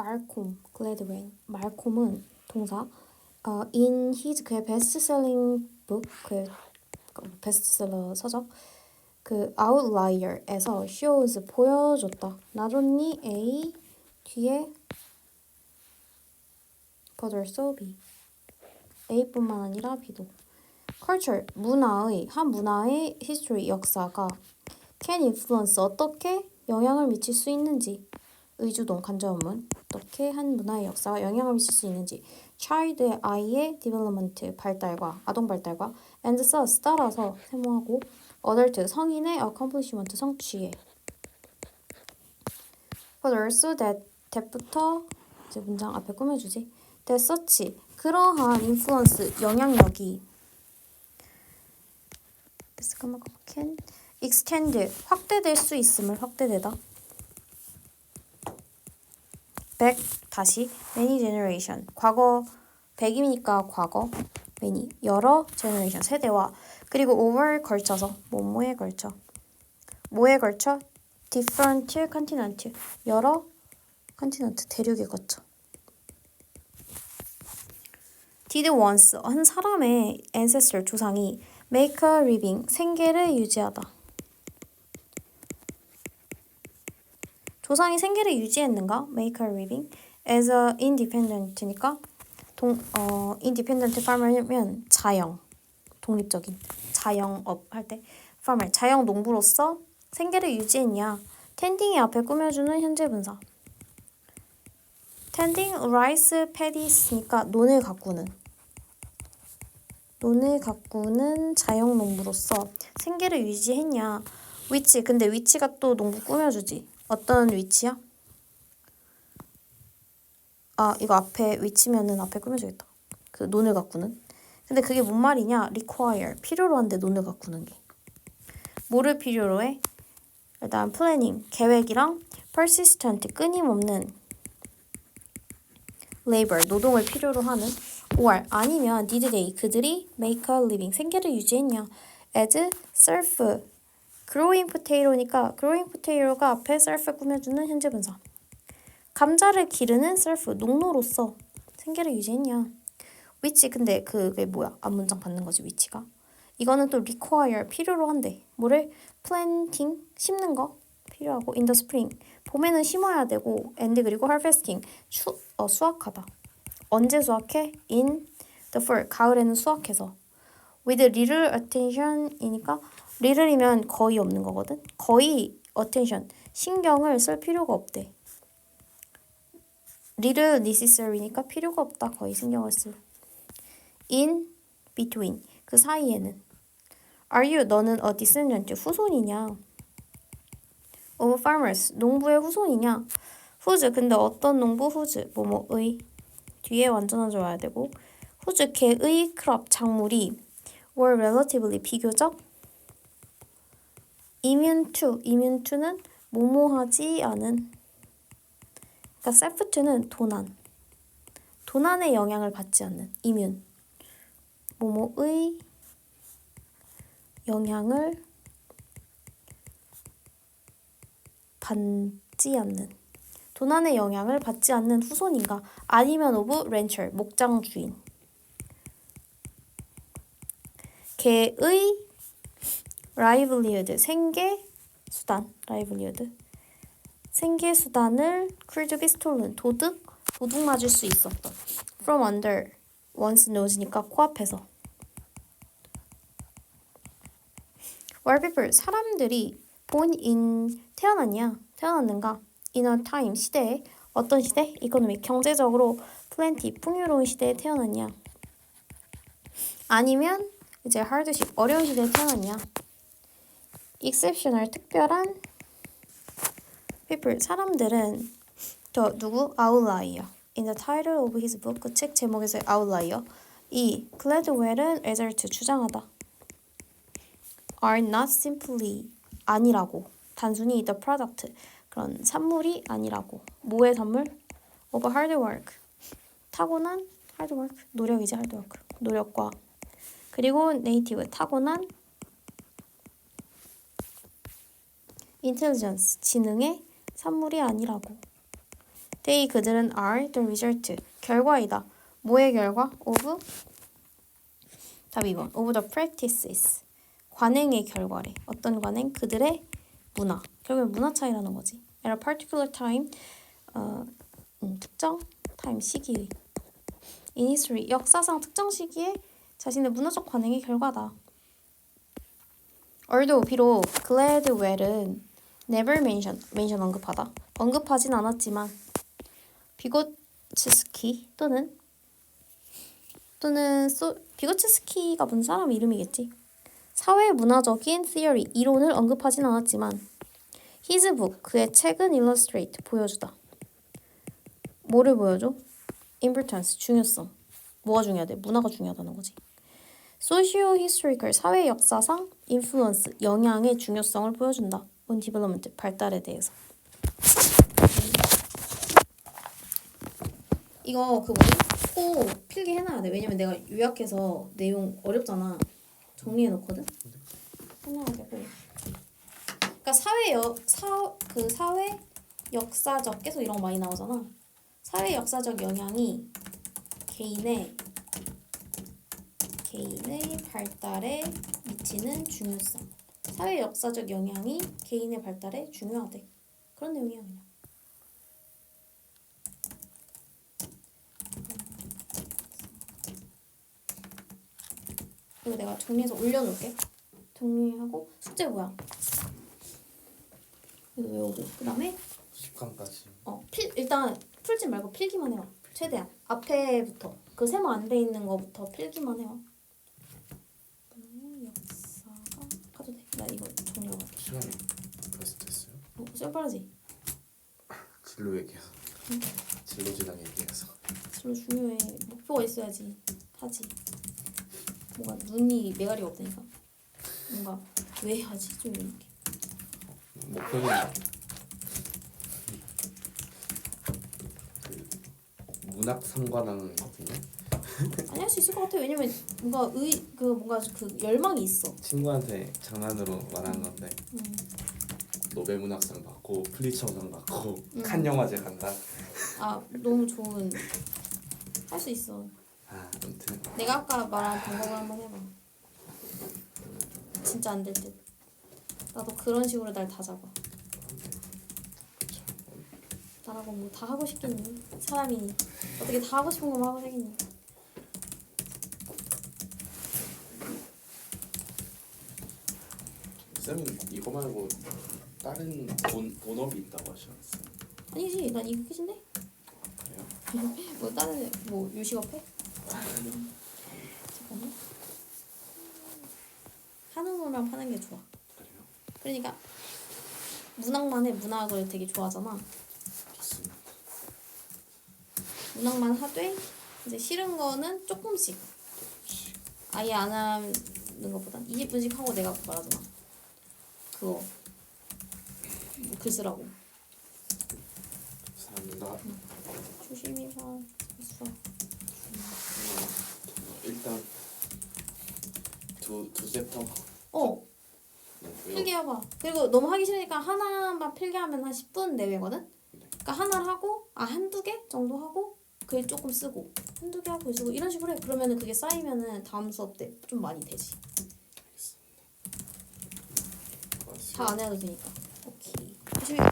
말콤, 글래드웨인. 말콤은 동사. 어, in his 그의 베스트셀링 북, 그의 베스트셀러 서적 그 Outlier에서 shows 보여줬다. Not only A 뒤에 but also B. A뿐만 아니라 B도. Culture 문화의 한 문화의 history 역사가 can influence 어떻게 영향을 미칠 수 있는지 의주동 간접문 어떻게 한 문화의 역사가 영향을 미칠 수 있는지 child의 아이의 development 발달과 아동 발달과 and thus 따라서 세모하고 adult 성인의 accomplishment 성취에 but also that that부터 이제 문장 앞에 꾸며주지 that such 그러한 influence 영향력이 can extend 확대될 수 있음을 확대되다 back 다시 many generation 과거 100이니까 과거 many 여러 generation 세대와 그리고 over 걸쳐서 뭐뭐에 걸쳐 뭐에 걸쳐 different continent 여러 컨티넌트 대륙에 거쳐 did once 한 사람의 ancestor 조상이 make a living 생계를 유지하다 조상이 생계를 유지했는가? Make a living as a independent니까? 동, 어, independent farmer면 자영 독립적인 자영업 할 때. farmer 자영 농부로서 생계를 유지했냐? 텐딩이 앞에 꾸며주는 현재 분사. Tending rice paddies니까 논을 가꾸는. 논을 가꾸는 자영 농부로서 생계를 유지했냐? 위치 근데 위치가 또 농부 꾸며주지 어떤 위치야? 아 이거 앞에 위치면은 앞에 꾸며주겠다. 그 논을 가꾸는? 근데 그게 뭔 말이냐? require 필요로 한데 논을 가꾸는 게. 뭐를 필요로 해? 일단 planning 계획이랑 persistent 끊임없는 labor 노동을 필요로 하는. or 아니면 did they 그들이 make a living 생계를 유지했냐? as self growing potato니까 growing potato가 앞에 self 꾸며주는 현재 분사 감자를 기르는 self 농노로서 생계를 유지했냐 which 근데 그게 뭐야 앞 문장 받는 거지 위치가 이거는 또 require 필요로 한대 뭐를 planting 심는 거 필요하고 in the spring 봄에는 심어야 되고 and 그리고 harvesting 추, 어, 수확하다 언제 수확해? in the fall 가을에는 수확해서 with little attention이니까 little이면 거의 없는 거거든 거의 attention 신경을 쓸 필요가 없대 little necessary니까 필요가 없다 거의 신경을 쓸 in between 그 사이에는 Are you 너는 a descendant 후손이냐? of farmers 농부의 후손이냐? whose 근데 어떤 농부 whose 뭐뭐의 뒤에 완전한 줄 와야 되고 whose 개의 crop 작물이 were relatively 비교적 immune to immune to는 모모하지 않은. 그러니까 self to는 도난. 도난의 영향을 받지 않는 immune 모모의 영향을 받지 않는. 도난의 영향을 받지 않는 후손인가? 아니면 오브 렌처 목장 주인. 개의 라이블리우드 생계 수단 라이블리우드. 생계 수단을 could be stolen 도둑 도둑 맞을 수 있었던. From under once nose니까 코앞에서. Wallpaper 사람들이 born in 태어났냐? 태어났는가? In a time 시대에 어떤 시대? 이코노미 경제적으로 plenty 풍요로운 시대에 태어났냐? 아니면 이제 hardship 어려운 시대에 태어났냐 exceptional 특별한 people 사람들은 저 누구 outlier in the title of his book 그 책 제목에서 outlier 이 Gladwell은 result 주장하다 are not simply 아니라고 단순히 the product 그런 산물이 아니라고 뭐의 산물? of hard work 타고난 hard work 노력이지 hard work 노력과 그리고 native 타고난 intelligence 지능의 산물이 아니라고 They 그들은 are the result 결과이다. 뭐의 결과? of 답 2번. of the practices 관행의 결과래. 어떤 관행? 그들의 문화. 결국엔 문화 차이라는 거지. At a particular time 어, 음, 특정 타임 시기 in history 역사상 특정 시기에 자신의 문화적 관행의 결과다. although 비록 Gladwell은 never mention mention 언급하다 언급하진 않았지만 비고츠스키 또는 또는 소, 비고츠스키가 무슨 사람 이름이겠지. 사회 문화적인 theory 이론을 언급하진 않았지만 his book 그의 책은 illustrate 보여주다. 뭐를 보여줘? importance 중요성. 뭐가 중요하대? 문화가 중요하다는 거지. socio historical 사회 역사상 influence 영향의 중요성을 보여준다. On development 발달에 대해서. 이거 그 뭐지? 코 필기 해놔야 돼. 왜냐면 내가 요약해서 내용 어렵잖아. 정리해 놓거든. 해놔야 되고. 그러니까 사회 여사그 사회 역사적 계속 이런 거 많이 나오잖아. 사회 역사적 영향이 개인의 개인의 발달에 미치는 중요성. 사회 역사적 영향이 개인의 발달에 중요하대. 그런 내용이야 그냥. 이거 내가 정리해서 올려놓을게. 정리하고 숙제 뭐야? 이거 외우고 그다음에 10강까지 어, 필 일단 풀지 말고 필기만 해와. 최대한 앞에부터 그 세모 안 돼 있는 거부터 필기만 해와. 음, 역사가 가도 돼. 나 이거 정리하고. 갈게. 시간이 벌써 됐어요? 어, 좀 빠르지. 진로 얘기해서 진로 진학 얘기해서 별로 중요해. 목표가 있어야지 하지. 뭔가 눈이 메가리가 없다니까. 뭔가 왜 하지 좀 이렇게. 목표는 그 문학 상관하는 거든요 아니 할 수 있을 것 같아. 왜냐면 뭔가 의 그 뭔가 그 열망이 있어. 친구한테 장난으로 말한 건데 음. 노벨 문학상 받고 플리처상 받고 음. 칸 영화제 간다 아 너무 좋은 할 수 있어. 아 아무튼 내가 아까 말한 방법을 한번 해봐. 진짜 안 될 듯. 나도 그런 식으로 날 다 잡아. 나라고 뭐 다 하고 싶겠니? 사람이니. 어떻게 다 하고 싶은 것만 하고 살겠니? 쌤은 이거 말고 다른 본, 본업이 있다고 하셨어요 아니지, 난 이거 끝인데? 그래요? 뭐 다른 뭐 요식업 해? 잠깐만. 한우물만 파는 게 좋아. 그래요? 그러니까 문학만 해. 문학을 되게 좋아하잖아. 좋습니다 문학만 하되 이제 싫은 거는 조금씩 아예 안 하는 것보단 20분씩 하고 내가 말하잖아 그거 뭐 글쓰라고. 감사합니다. 조심히 봐 있어. 어, 일단 두, 두 챕터 어 네, 필기해봐 그리고 너무 하기 싫으니까 하나만 필기하면 한 10분 내외거든? 그러니까 하나를 하고 아 한두 개 정도 하고 글 조금 쓰고 한두 개 하고 글 쓰고 이런 식으로 해. 그러면은 그게 쌓이면은 다음 수업 때 좀 많이 되지 고맙습니 다. 다안 해도 되니까 오케이 조심히 가